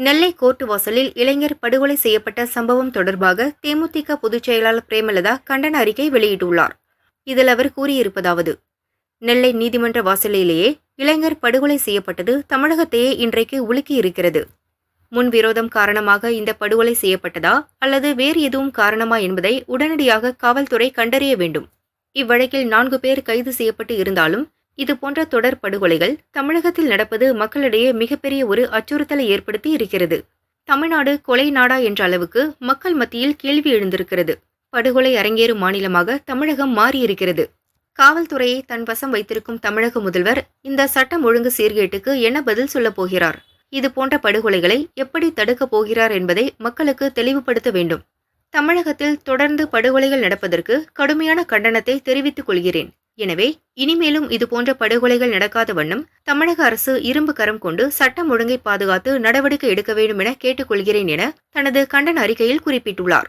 நெல்லை court வாசலில் இளைஞர் படுகொலை செய்யப்பட்ட சம்பவம் தொடர்பாக தேமுதிக பொதுச் செயலாளர் பிரேமலதா கண்டன அறிக்கை வெளியிட்டுள்ளார். இதில் அவர் கூறியிருப்பதாவது நெல்லை நீதிமன்ற வாசலிலேயே இளைஞர் படுகொலை செய்யப்பட்டது தமிழகத்தையே இன்றைக்கு உலுக்கியிருக்கிறது முன்விரோதம் காரணமாக இந்த படுகொலை செய்யப்பட்டதா அல்லது வேறு எதுவும் காரணமா என்பதை உடனடியாக காவல்துறை கண்டறிய வேண்டும். இவ்வழக்கில் நான்கு பேர் கைது செய்யப்பட்டு இருந்தாலும் இதுபோன்ற தொடர் படுகொலைகள் தமிழகத்தில் நடப்பது மக்களிடையே மிகப்பெரிய ஒரு அச்சுறுத்தலை ஏற்படுத்தி இருக்கிறது. தமிழ்நாடு கொலை நாடா என்ற அளவுக்கு மக்கள் மத்தியில் கேள்வி எழுந்திருக்கிறது. படுகொலை அரங்கேறும் மாநிலமாக தமிழகம் மாறியிருக்கிறது. காவல்துறையை தன் வசம் வைத்திருக்கும் தமிழக முதல்வர் இந்த சட்டம் ஒழுங்கு சீர்கேட்டுக்கு என்ன பதில் சொல்லப் போகிறார்? இது போன்ற படுகொலைகளை எப்படி தடுக்கப் போகிறார் என்பதை மக்களுக்கு தெளிவுபடுத்த வேண்டும். தமிழகத்தில் தொடர்ந்து படுகொலைகள் நடப்பதற்கு கடுமையான கண்டனத்தை தெரிவித்துக் கொள்கிறேன். எனவே இனிமேலும் இதுபோன்ற படுகொலைகள் நடக்காத வண்ணம் தமிழக அரசு இரும்பு கரம் கொண்டு சட்டம் ஒழுங்கை பாதுகாத்து நடவடிக்கை எடுக்க வேண்டும் என கேட்டுக்கொள்கிறேன் என தனது கண்டன அறிக்கையில் குறிப்பிட்டுள்ளார்.